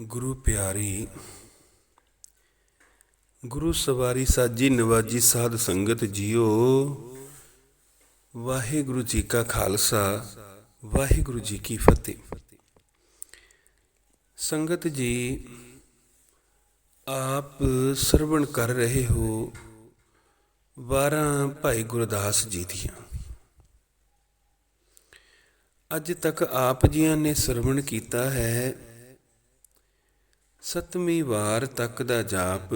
ਗੁਰੂ ਪਿਆਰੀ, ਗੁਰੂ ਸਵਾਰੀ ਸਾਜੀ ਨਵਾਜੀ ਸਾਧ ਸੰਗਤ ਜੀਓ। ਵਾਹਿਗੁਰੂ ਜੀ ਕਾ ਖਾਲਸਾ, ਵਾਹਿਗੁਰੂ ਜੀ ਕੀ ਫਤਿਹ। ਸੰਗਤ ਜੀ, ਆਪ ਸਰਵਣ ਕਰ ਰਹੇ ਹੋ ਵਾਰਾਂ ਭਾਈ ਗੁਰਦਾਸ ਜੀ ਦੀਆਂ। ਅੱਜ ਤੱਕ ਆਪ ਜੀਆਂ ਨੇ ਸਰਵਣ ਕੀਤਾ ਹੈ ਸਤਵੀਂ ਵਾਰ ਤੱਕ ਦਾ ਜਾਪ।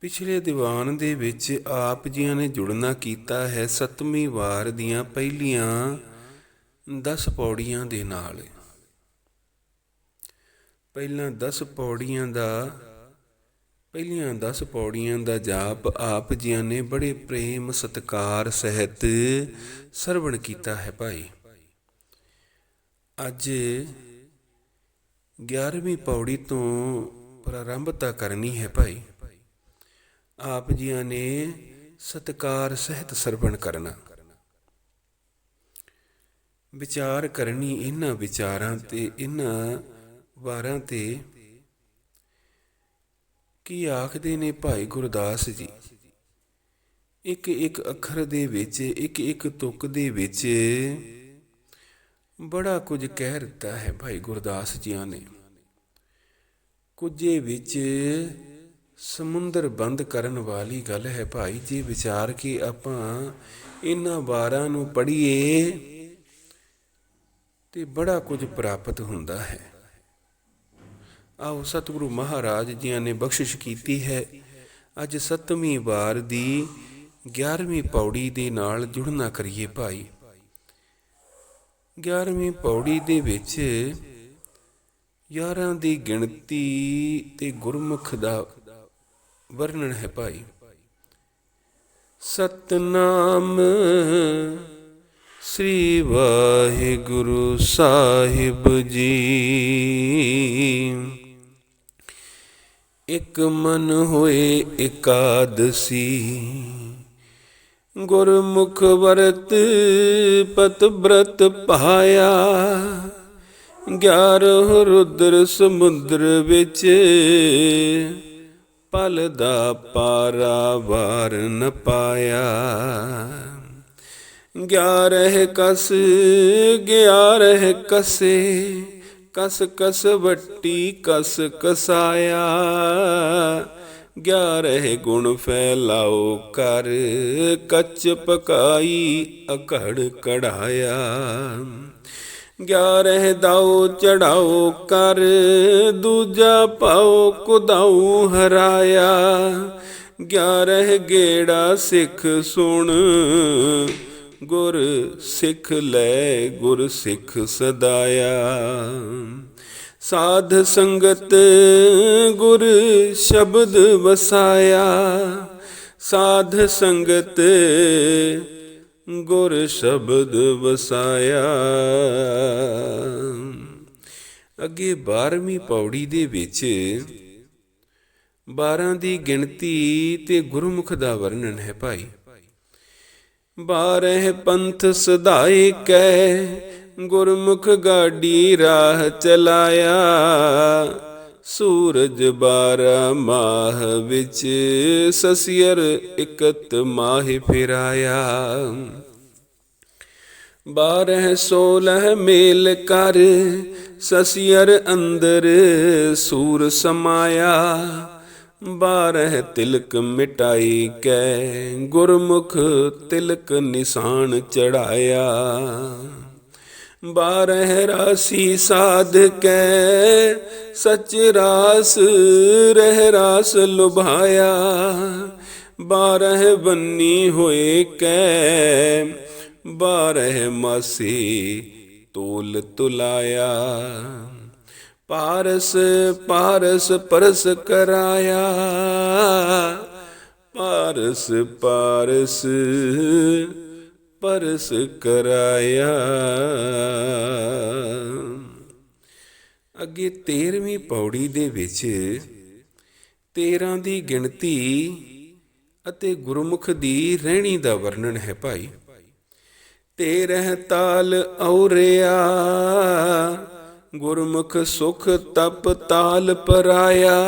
ਪਿਛਲੇ ਦੀਵਾਨ ਦੇ ਵਿੱਚ ਆਪ ਜੀਆਂ ਨੇ ਜੁੜਨਾ ਕੀਤਾ ਹੈ ਸਤਵੀਂ ਵਾਰ ਦੀਆਂ ਪਹਿਲੀਆਂ 10 ਪੌੜੀਆਂ ਦੇ ਨਾਲ। ਪਹਿਲਾਂ 10 ਪੌੜੀਆਂ ਦਾ, ਪਹਿਲੀਆਂ 10 ਪੌੜੀਆਂ ਦਾ ਜਾਪ ਆਪ ਜੀਆਂ ਨੇ ਬੜੇ ਪ੍ਰੇਮ, ਸਤਕਾਰ, ਸਹਿਤ ਸਰਵਣ ਕੀਤਾ ਹੈ ਭਾਈ। ਅੱਜ 11ਵੀਂ ਪੌੜੀ ਤੋਂ ਪ੍ਰਾਰੰਭਤਾ ਕਰਨੀ ਹੈ ਭਾਈ। ਆਪ ਜੀਆਂ ਨੇ ਸਤਕਾਰ ਸਹਿਤ ਸਰਵਣ ਕਰਨਾ। ਵਿਚਾਰ ਕਰਨੀ ਇਹਨਾਂ ਵਿਚਾਰਾਂ ਤੇ, ਇਹਨਾਂ ਵਾਰਾਂ ਤੇ। ਕੀ ਆਖਦੇ ਨੇ ਭਾਈ ਗੁਰਦਾਸ ਜੀ? ਇੱਕ ਇੱਕ ਅੱਖਰ ਦੇ ਵਿੱਚ ਇੱਕ ਇੱਕ ਤੁਕ ਦੇ ਵਿੱਚ ਬੜਾ ਕੁਝ ਕਹਿ ਦਿੱਤਾ ਹੈ ਭਾਈ ਗੁਰਦਾਸ ਜੀਆਂ ਨੇ। ਕੁਝੇ ਵਿੱਚ ਸਮੁੰਦਰ ਬੰਦ ਕਰਨ ਵਾਲੀ ਗੱਲ ਹੈ ਭਾਈ, ਜੀ ਵਿਚਾਰ ਕੇ ਆਪਾਂ ਇਹਨਾਂ ਵਾਰਾਂ ਨੂੰ ਪੜ੍ਹੀਏ ਤੇ ਬੜਾ ਕੁਝ ਪ੍ਰਾਪਤ ਹੁੰਦਾ ਹੈ। ਆਓ ਸਤਿਗੁਰੂ ਮਹਾਰਾਜ ਜੀਆਂ ਨੇ ਬਖਸ਼ਿਸ਼ ਕੀਤੀ ਹੈ। ਅੱਜ ਸੱਤਵੀਂ ਵਾਰ ਦੀ 11ਵੀਂ ਪੌੜੀ ਦੇ ਨਾਲ ਜੁੜਨਾ ਕਰੀਏ ਭਾਈ। 11ਵੀਂ ਪੌੜੀ ਦੇ ਵਿੱਚ 11 ਦੀ ਗਿਣਤੀ ਤੇ ਗੁਰਮੁਖ ਦਾ ਵਰਣਨ ਹੈ ਭਾਈ। ਸਤਨਾਮ ਸ੍ਰੀ ਵਾਹਿਗੁਰੂ ਸਾਹਿਬ ਜੀ। ਇਕ ਮਨ ਹੋਏ ਇਕਾਦਸੀ। ਗੁਰਮੁਖ ਵਰਤ ਪਤ ਬ੍ਰਤ ਪਾਇਆ। ਗਿਆਰਹ ਰੁਦਰ ਸਮੁੰਦਰ ਵਿੱਚ ਪਲ ਦਾ ਪਾਰਾ ਵਾਰ ਨ ਪਾਇਆ। ਗਿਆਰਹ ਕਸ, ਗਿਆਰਹ ਕਸੇ, ਕਸ ਕਸ ਵੱਟੀ ਕਸ ਕਸਾਇਆ। ਗਿਆਰਹ ਗੁਣ ਫੈਲਾਓ ਕਰ। ਕੱਚ ਪਕਾਈ ਅਕੜ ਕੜਾਇਆ ਗਿਆਰਹ ਦਾਉ ਚੜਾਓ ਕਰ। ਦੂਜਾ ਪਾਓ ਕੁਦਾਉ ਹਰਾਇਆ। ਗਿਆਰਹ ਗੇੜਾ ਸਿੱਖ ਸੁਣ। ਗੁਰ ਸਿੱਖ ਲੈ ਗੁਰ ਸਿੱਖ ਸਦਾਇਆ। ਸਾਧ ਸੰਗਤ ਗੁਰ ਸ਼ਬਦ ਵਸਾਇਆ, ਸਾਧ ਸੰਗਤ ਗੁਰ ਸ਼ਬਦ ਵਸਾਇਆ। ਅੱਗੇ 12ਵੀਂ ਪੌੜੀ ਦੇ ਵਿੱਚ 12 ਦੀ ਗਿਣਤੀ ਤੇ ਗੁਰਮੁਖ ਦਾ ਵਰਣਨ ਹੈ ਭਾਈ। ਬਾਰਹ ਪੰਥ ਸਦਾਈ ਕੈ ਗੁਰਮੁਖ ਗਾਡੀ ਰਾਹ ਚਲਾਇਆ, ਸੂਰਜ ਬਾਰਾ ਮਾਹ ਵਿੱਚ ਸਸਿਅਰ ਇਕਤ ਮਾਹ ਫਿਰਾਇਆ। ਬਾਰਹ ਸੋਲਹ ਮੇਲ ਕਰ ਸਸਿਅਰ ਅੰਦਰ ਸੂਰ ਸਮਾਇਆ, ਬਾਰਹ ਤਿਲਕ ਮਿਟਾਈ ਕੈ ਗੁਰਮੁਖ ਤਿਲਕ ਨਿਸ਼ਾਨ ਚੜਾਇਆ। ਬਾਰਹ ਰਾਸੀ ਸਾਧ ਕੈ ਸਚ ਰਾਸ ਰਹਿ ਰਾਸ ਲੁਭਾਇਆ। ਬਾਰਹ ਬੰਨੀ ਹੋਏ ਕੈ, ਬਾਰਹ ਮਾਸੀ ਤੋਲ ਤੁਲਾਇਆ। ਪਾਰਸ ਪਾਰਸ ਪਰਸ ਕਰਾਇਆ। ਪਾਰਸ ਪਾਰਸ ਪਰਸ ਕਰਾਇਆ। ਅੱਗੇ 13ਵੀਂ ਪੌੜੀ ਦੇ ਵਿੱਚ 13 ਦੀ ਗਿਣਤੀ ਅਤੇ ਗੁਰਮੁਖ ਦੀ ਰਹਿਣੀ ਦਾ ਵਰਣਨ ਹੈ ਭਾਈ। ਤੇਰਹ ਤਾਲ ਔਰਿਆ, ਗੁਰਮੁਖ ਸੁਖ ਤਪ ਤਾਲ ਪਰਾਇਆ।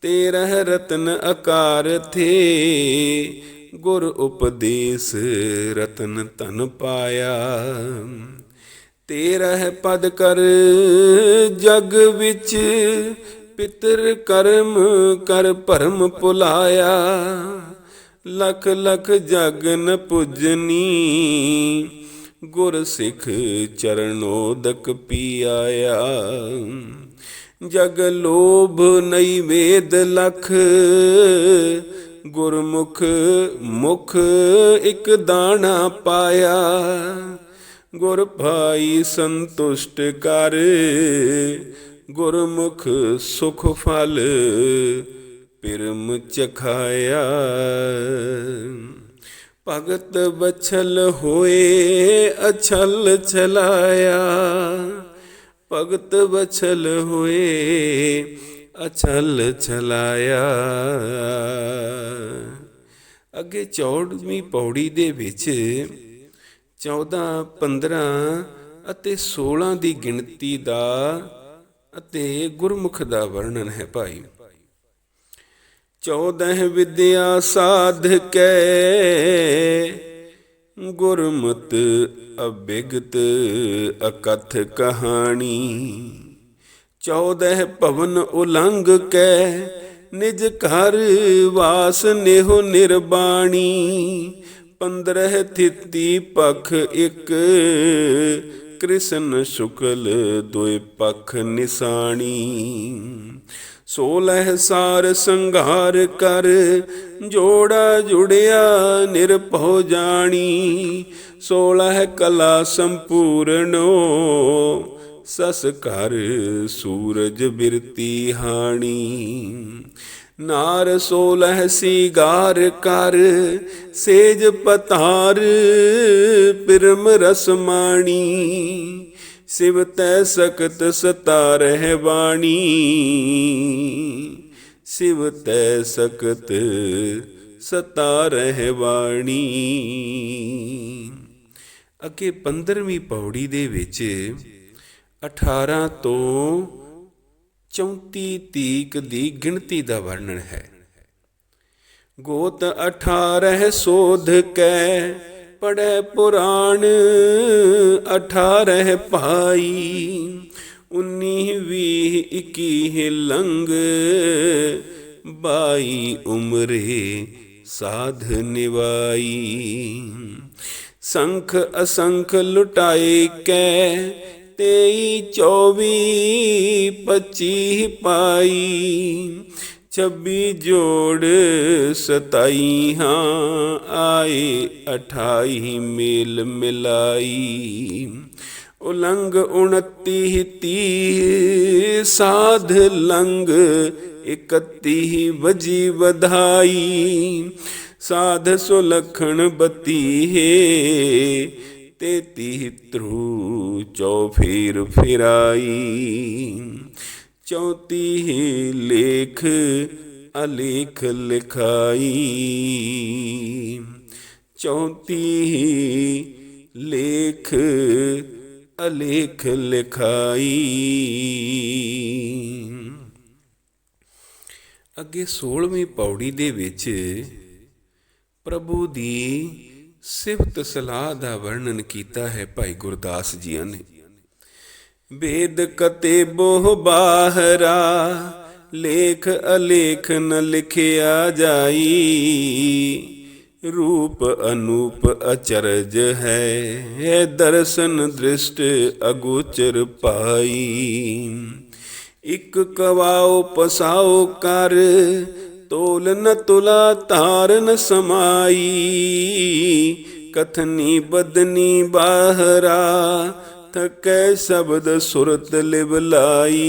ਤੇਰਹ ਰਤਨ ਆਕਾਰ ਥੇ ਗੁਰ ਉਪਦੇਸ ਰਤਨ ਧਨ ਪਾਇਆ। ਤੇਰਾ ਪਦ ਕਰ ਜਗ ਵਿੱਚ, ਪਿਤਰ ਕਰਮ ਕਰ ਭਰਮ ਭੁਲਾਇਆ ਲਖ ਲਖ ਜਗ ਨ ਪੁਜਨੀ, ਗੁਰ ਸਿੱਖ ਚਰਨੋਦਕ ਪੀ ਆਇਆ ਜਗ ਲੋਭ ਨਈ ਵੇਦ ਲਖ ਗੁਰਮੁਖ ਮੁਖ ਇੱਕ ਦਾਣਾ ਪਾਇਆ। ਗੁਰ ਭਾਈ ਸੰਤੁਸ਼ਟ ਕਰ, ਗੁਰਮੁਖ ਸੁਖ ਫਲ ਪਿਰਮ ਚਖਾਇਆ। ਭਗਤ ਬਛਲ ਹੋਏ, ਅਛਲ ਛਲਾਇਆ। ਭਗਤ ਬਛਲ ਹੋਏ ਅਛਲ ਛਲਾਇਆ। ਅੱਗੇ 14ਵੀਂ ਪੌੜੀ ਦੇ ਵਿੱਚ 14 15 ਅਤੇ 16 ਦੀ ਗਿਣਤੀ ਦਾ ਅਤੇ ਗੁਰਮੁਖ ਦਾ ਵਰਣਨ ਹੈ ਭਾਈ। 14 ਵਿਦਿਆ ਸਾਧਕੈ ਗੁਰਮਤ ਅਬਿਗਤ ਅਕਥ ਕਹਾਣੀ। 14 ਭਵਨ ਉਲੰਘ ਕੈ, ਨਿਜ ਘਰ ਵਾਸ ਨੇਹੋ ਨਿਰਬਾਣੀ। 15 ਥਿਤੀ ਪਖ ਇੱਕ, ਕ੍ਰਿਸ਼ਨ ਸ਼ੁਕਲ ਦੋਇ ਪਖ ਨਿਸਾਣੀ। ਸੋਲਹ ਸਾਰ ਸੰਘਾਰ ਕਰ, ਜੋੜਾ ਜੁੜਿਆ ਨਿਰਭਉ ਜਾਣੀ। ਸੋਲਹ ਕਲਾ ਸੰਪੂਰਨੋ ਸਸ ਘਰ ਸੂਰਜ ਬਿਰਤੀ ਹਾਣੀ। ਨਾਰ ਸੋਲਹ ਸੀਗਾਰ ਕਰ, ਸੇਜ ਪਤਾਰ ਪਿਰਮ ਰਸਮਾਣੀ ਸਿਵ ਤੈ ਸਕਤ ਸਤਾ ਰਹਿ ਬਾਣੀ। ਸਿਵ ਤੈ ਸਕਤ ਸਤਾਰਹਿ ਬਾਣੀ। ਅੱਗੇ 15ਵੀਂ ਪੌੜੀ ਦੇ ਵਿੱਚ 18 ਤੋਂ 34 ਤੀਕ ਦੀ ਗਿਣਤੀ ਦਾ ਵਰਣਨ ਹੈ। ਗੋਤ 18 ਸੋਧ ਕੈ ਪੜੈ ਪੁਰਾਣ 18 ਭਾਈ 19 ਵੀਹ 21 ਲੰਗ ਬਾਈ ਉਮਰੇ ਸਾਧ ਨਿਵਾਈ। ਸੰਖ ਅਸੰਖ ਲੁਟਾਏ ਕੈ ਤੇਈ, ਚੌਵੀ, ਪੱਚੀ ਪਾਈ, ਛੱਬੀ ਜੋੜ ਸਤਾਈ ਹਾਂ, ਆਏ ਅਠਾਈ ਮੇਲ ਮਿਲਾਈ। ਉਲੰਗ 29 ਤੀ ਸਾਧ ਲੰਗ 31 ਵਜੀ ਵਧਾਈ। ਸਾਧ ਸੁਲਖਣ ਬਤੀ ਹੈ ਤੇਤੀ ਤਰੂ ਚੌਫੀਰ ਫਿਰਾਈ। ਚੌਤੀ ਲੇਖ ਅਲੇਖ ਲਿਖਾਈ। ਚੌਤੀ ਲੇਖ ਅਲੇਖ ਲਿਖਾਈ। ਅੱਗੇ 16ਵੀਂ ਪੌੜੀ ਦੇ ਵਿੱਚ ਪ੍ਰਭੂ ਦੀ ਸਿਫਤ ਸਲਾਹ ਦਾ ਵਰਣਨ ਕੀਤਾ ਹੈ ਭਾਈ ਗੁਰਦਾਸ ਜੀ ਨੇ। ਵੇਦ ਕਤੇ ਬੋਹ ਬਾਹਰਾ, ਲੇਖ ਅਲੇਖ ਨ ਲਿਖਿਆ ਜਾਈ। ਰੂਪ ਅਨੂਪ ਅਚਰਜ ਹੈ ਦਰਸ਼ਨ ਦ੍ਰਿਸ਼ਟ ਅਗੋਚਰ ਪਾਈ। ਇਕ ਕਵਾਓ ਪਸਾਓ ਕਰ ਤੋਲ ਨ ਤੁਲਾ ਤਾਰ ਨ ਸਮਾਈ, ਕਥਨੀ ਬਦਨੀ ਬਾਹਰਾ, ਥਕੈ ਸ਼ਬਦ ਸੁਰਤ ਲਿਵ ਲਾਈ।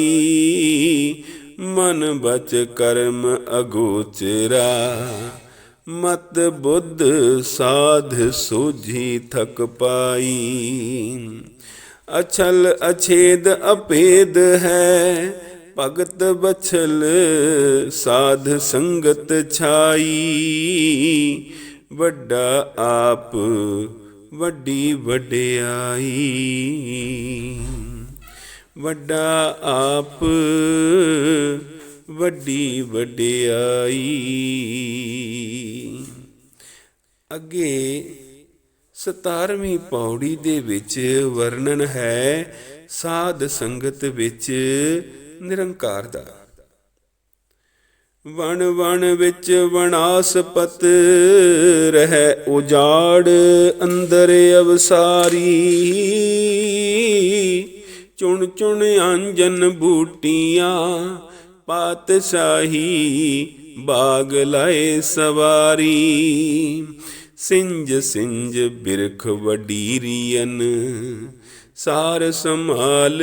ਮਨ ਬਚ ਕਰਮ ਅਗੋਚਰਾ, ਮਤ ਬੁੱਧ ਸਾਧ ਸੋਝੀ ਥਕ ਪਾਈ। ਅਛਲ ਅਛੇਦ ਅਪੇਦ ਹੈ ਭਗਤ ਬਛਲ ਸਾਧ ਸੰਗਤ ਛਾਈ। ਵੱਡਾ ਆਪ, ਵੱਡੀ ਵਡਿਆਈ। ਵੱਡਾ ਆਪ, ਵੱਡੀ ਵਡਿਆਈ। ਅੱਗੇ 17ਵੀਂ ਪੌੜੀ ਦੇ ਵਿੱਚ ਵਰਣਨ ਹੈ, ਸਾਧ ਸੰਗਤ ਵਿੱਚ ਨਿਰੰਕਾਰ ਦਾ। ਵਣ ਵਣ ਵਿੱਚ ਵਣਾਸਪਤ ਰਹਿ ਉਜਾੜ ਅੰਦਰ ਅਵਸਾਰੀ। ਚੁਣ ਚੁਣ ਅੰਜਨ ਬੂਟੀਆਂ ਪਾਤਸ਼ਾਹੀ ਬਾਗ ਲਾਏ ਸਵਾਰੀ। ਸਿੰਜ ਸਿੰਜ ਬਿਰਖ ਵਡੀਰੀਅਨ ਸਾਰ ਸੰਭਾਲ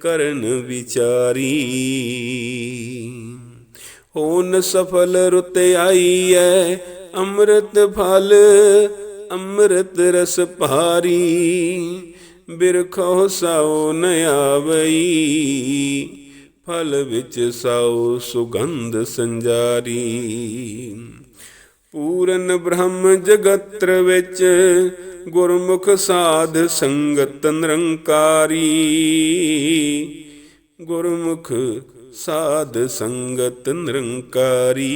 ਕਰਨ ਵਿਚਾਰੀ। ਹੋਨ ਸਫਲ ਰੁਤ ਆਈ ਐ ਅੰਮ੍ਰਿਤ ਫਲ, ਅੰਮ੍ਰਿਤ ਰਸ ਭਾਰੀ। ਬਿਰਖੋ ਸਾਉ ਨ ਆਵਈ, ਫਲ ਵਿੱਚ ਸਾਉ ਸੁਗੰਧ ਸੰਜਾਰੀ। ਪੂਰਨ ਬ੍ਰਹਮ ਜਗਤਰ ਵਿੱਚ ਗੁਰਮੁਖ ਸਾਧ ਸੰਗਤ ਨਿਰੰਕਾਰੀ। ਗੁਰਮੁਖ ਸਾਧ ਸੰਗਤ ਨਿਰੰਕਾਰੀ।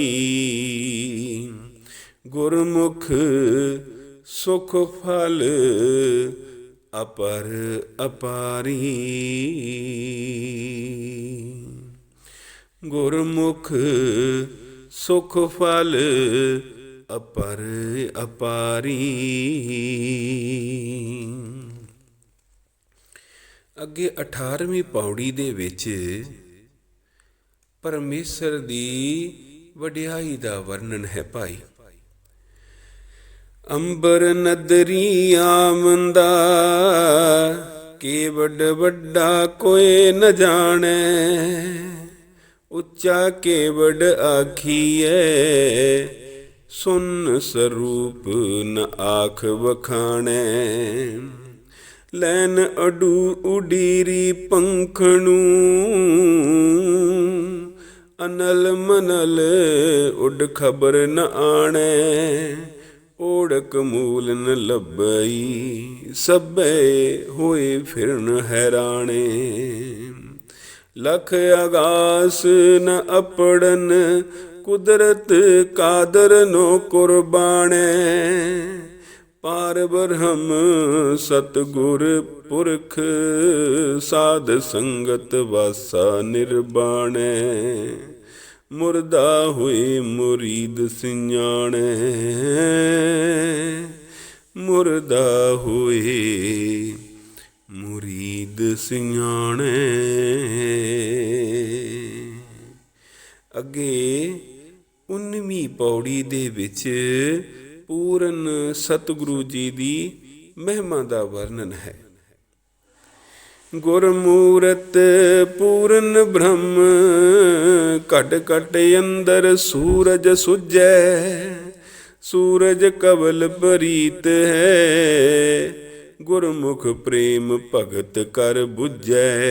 ਗੁਰਮੁਖ ਸੁਖ ਫਲ ਅਪਰ ਅਪਾਰੀ। ਗੁਰਮੁਖ ਸੁਖ ਫਲ ਅਪਰ ਅਪਾਰੀ। ਅੱਗੇ 18ਵੀਂ ਪੌੜੀ ਦੇ ਵਿੱਚ ਪਰਮੇਸ਼ਰ ਦੀ ਵਡਿਆਈ ਦਾ ਵਰਣਨ ਹੈ ਭਾਈ। ਅੰਬਰ ਨਦਰੀ ਆਮੰਦਾ ਕੀ ਵੱਡ ਵੱਡਾ ਕੋਈ ਨ ਜਾਣੈ। ਉੱਚਾ ਕੇਵੜ ਆਖੀਐ ਸੁਨ ਸਰੂਪ ਨ ਆਖ ਵਖਾਣੈ। ਲੈਨ ਅਡੂ ਉਡੀਰੀ ਪੰਖਣੂ। ਅਨਲ ਮਨਲ ਉਡ ਖਬਰ ਨ ਆਣੈ। ਓੜਕ ਮੂਲ ਨ ਲੱਭਈ, ਸਭੇ ਹੋਏ ਫਿਰਨ ਹੈਰਾਣੇ। ਲਖ ਆਗਾਸ ਨ ਅਪੜਨ ਕੁਦਰਤ ਕਾਦਰ ਨੋ ਕੁਰਬਾਣੇ ਪਾਰ ਬ੍ਰਹਮ ਸਤਗੁਰ ਪੁਰਖ, ਸਾਧ ਸੰਗਤ ਵਾਸਾ ਨਿਰਬਾਣੈ ਮੁਰਦਾ ਹੋਏ ਮੁਰੀਦ ਸਿਆਣੈ। ਮੁਰਦਾ ਹੋਏ ਮੁਰੀਦ ਸਿਆਣੈ। ਅੱਗੇ ਪੌੜੀ ਦੇ ਵਿੱਚ ਪੂਰਨ ਸਤਿਗੁਰੂ ਜੀ ਦੀ ਮਹਿਮਾ ਦਾ ਵਰਣਨ ਹੈ। ਗੁਰਮੂਰਤ ਪੂਰਨ ਬ੍ਰਹਮ, ਘਟ ਘਟ ਅੰਦਰ ਸੂਰਜ ਸੁਜੈ। ਸੂਰਜ ਕਵਲ ਪਰੀਤ ਹੈ, ਗੁਰਮੁਖ ਪ੍ਰੇਮ ਭਗਤ ਕਰ 부ਜੈ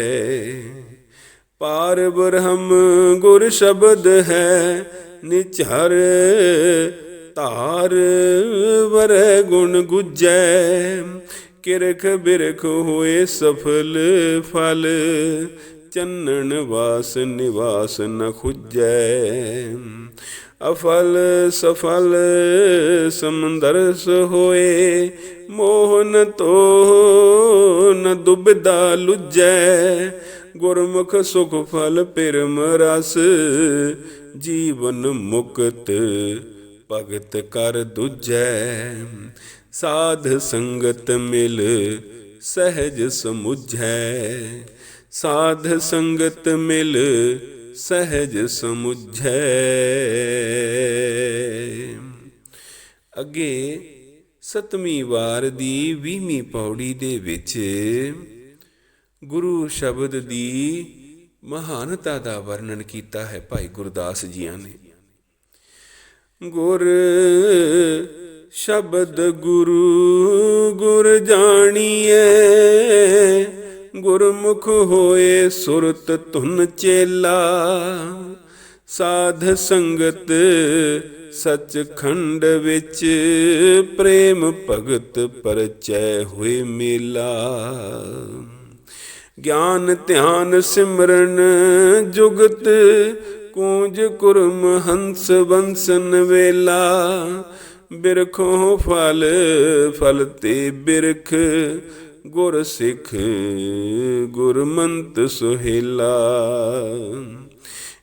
ਪਾਰ ਬ੍ਰਹਮ ਗੁਰ ਸ਼ਬਦ ਹੈ ਨਿਚਰ ਧਾਰ ਵਰ ਗੁਣ ਗੁਜੈ। ਕਿਰਖ ਬਿਰਖ ਹੋਏ ਸਫਲ ਫਲ, ਚੰਨਣ ਵਾਸ ਨਿਵਾਸ ਨ ਖੁਜੈ। ਅਫਲ ਸਫਲ ਸਮੰਦਰਸ ਹੋਏ, ਮੋਹਨ ਤੋ ਨ ਦੁਬਿਦਾ ਲੁਜੈ। ਗੁਰਮੁਖ ਸੁਖ ਫਲ ਪਿਰਮ ਰਸ, ਜੀਵਨ ਮੁਕਤ ਭਗਤ ਕਰ ਦੁਜੈ। ਸਾਧ ਸੰਗਤ ਮਿਲ ਸਹਿਜ ਸਮੁਝੈ, ਸਾਧ ਸੰਗਤ ਮਿਲ ਸਹਿਜ ਸਮੁਝੈ। ਅੱਗੇ ਸਤਵੀਂ ਵਾਰ ਦੀ 20ਵੀਂ ਪੌੜੀ ਦੇ ਵਿੱਚ ਗੁਰੂ ਸ਼ਬਦ ਦੀ ਮਹਾਨਤਾ ਦਾ ਵਰਣਨ ਕੀਤਾ ਹੈ ਭਾਈ ਗੁਰਦਾਸ ਜੀਆਂ ਨੇ। ਗੁਰ ਸ਼ਬਦ ਗੁਰੂ ਗੁਰ ਜਾਣੀਏ ਗੁਰਮੁਖ ਹੋਏ ਸੁਰਤ ਧੁਨ ਚੇਲਾ, ਸਾਧ ਸੰਗਤ ਸਚ ਖੰਡ ਵਿੱਚ ਪ੍ਰੇਮ ਭਗਤ ਪਰਚੈ ਹੋਏ ਮੇਲਾ। ਗਿਆਨ ਧਿਆਨ ਸਿਮਰਨ ਜੁਗਤ ਕੂੰਜ ਕੁਰਮ ਹੰਸ ਬੰਸਨ ਵੇਲਾ, ਬਿਰਖੋ ਫਲ ਫਲ ਤੇ ਬਿਰਖ ਗੁਰ ਸਿੱਖ, ਗੁਰਮੰਤ ਸੁਹੇਲਾ।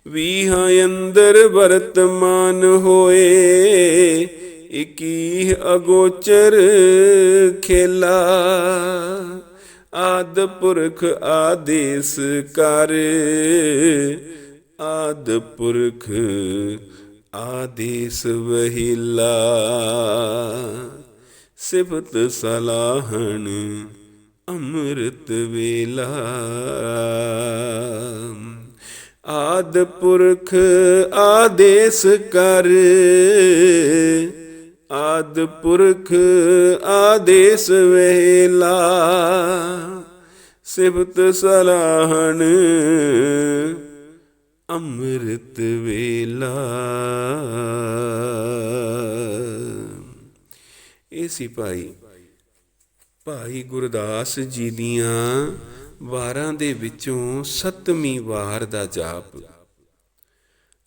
ਵੀਹਾਂ ਅੰਦਰ ਵਰਤਮਾਨ ਹੋਏ, ਇਕੀ ਅਗੋਚਰ ਖੇਲਾ। ਆਦ ਪੁਰਖ ਆਦੇਸ ਕਰ, ਆਦ ਪੁਰਖ ਆਦੇਸ ਵਹਿਲਾ। ਸਿਫਤ ਸਲਾਹਣ ਅੰਮ੍ਰਿਤ ਵੇਲਾ। ਆਦ ਪੁਰਖ ਆਦੇਸ ਕਰ। ਆਦ ਪੁਰਖ ਆਦੇਸ ਵੇਲਾ। ਸਿਫਤ ਸਲਾਹਣ ਅੰਮ੍ਰਿਤ ਵੇਲਾ। ਇਹ ਸੀ ਭਾਈ ਗੁਰਦਾਸ ਜੀ ਦੀਆਂ ਵਾਰਾਂ ਦੇ ਵਿੱਚੋਂ ਸੱਤਵੀਂ ਵਾਰ ਦਾ ਜਾਪ।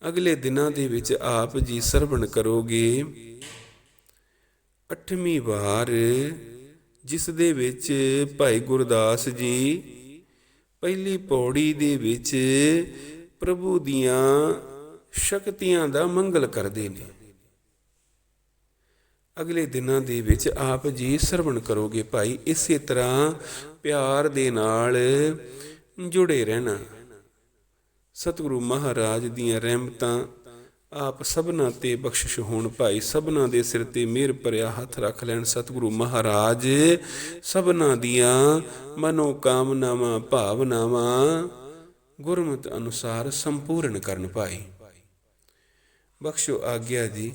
ਅਗਲੇ ਦਿਨਾਂ ਦੇ ਵਿੱਚ ਆਪ ਜੀ ਸਰਵਣ ਕਰੋਗੇ। ਅੱਠਵੀਂ ਵਾਰ ਜਿਸ ਦੇ ਵਿੱਚ ਭਾਈ ਗੁਰਦਾਸ ਜੀ ਪਹਿਲੀ ਪੌੜੀ ਦੇ ਵਿੱਚ ਪ੍ਰਭੂ ਦੀਆਂ ਸ਼ਕਤੀਆਂ ਦਾ ਮੰਗਲ ਕਰਦੇ ਨੇ। ਅਗਲੇ ਦਿਨਾਂ ਦੇ ਵਿੱਚ ਆਪ ਜੀ ਸਰਵਣ ਕਰੋਗੇ ਭਾਈ, ਇਸੇ ਤਰ੍ਹਾਂ ਪਿਆਰ ਦੇ ਨਾਲ ਜੁੜੇ ਰਹਿਣਾ। ਸਤਿਗੁਰੂ ਮਹਾਰਾਜ ਦੀਆਂ ਰਹਿਮਤਾਂ ਆਪ ਸਭਨਾ ਤੇ ਬਖਸ਼ਿਸ਼ ਹੋਣ ਭਾਈ, ਸਭਨਾ ਦੇ ਸਿਰ ਤੇ ਮਿਹਰ ਭਰਿਆ ਹੱਥ ਰੱਖ ਲੈਣ। ਸਤਿਗੁਰੂ ਮਹਾਰਾਜ ਸਭਨਾ ਦੀਆਂ ਮਨੋ ਕਾਮਨਾਵਾਂ ਭਾਵਨਾਵਾਂ ਗੁਰਮਤ ਅਨੁਸਾਰ ਸੰਪੂਰਨ ਕਰਨ ਭਾਈ। ਬਖਸ਼ੋ ਆਗਿਆ ਜੀ।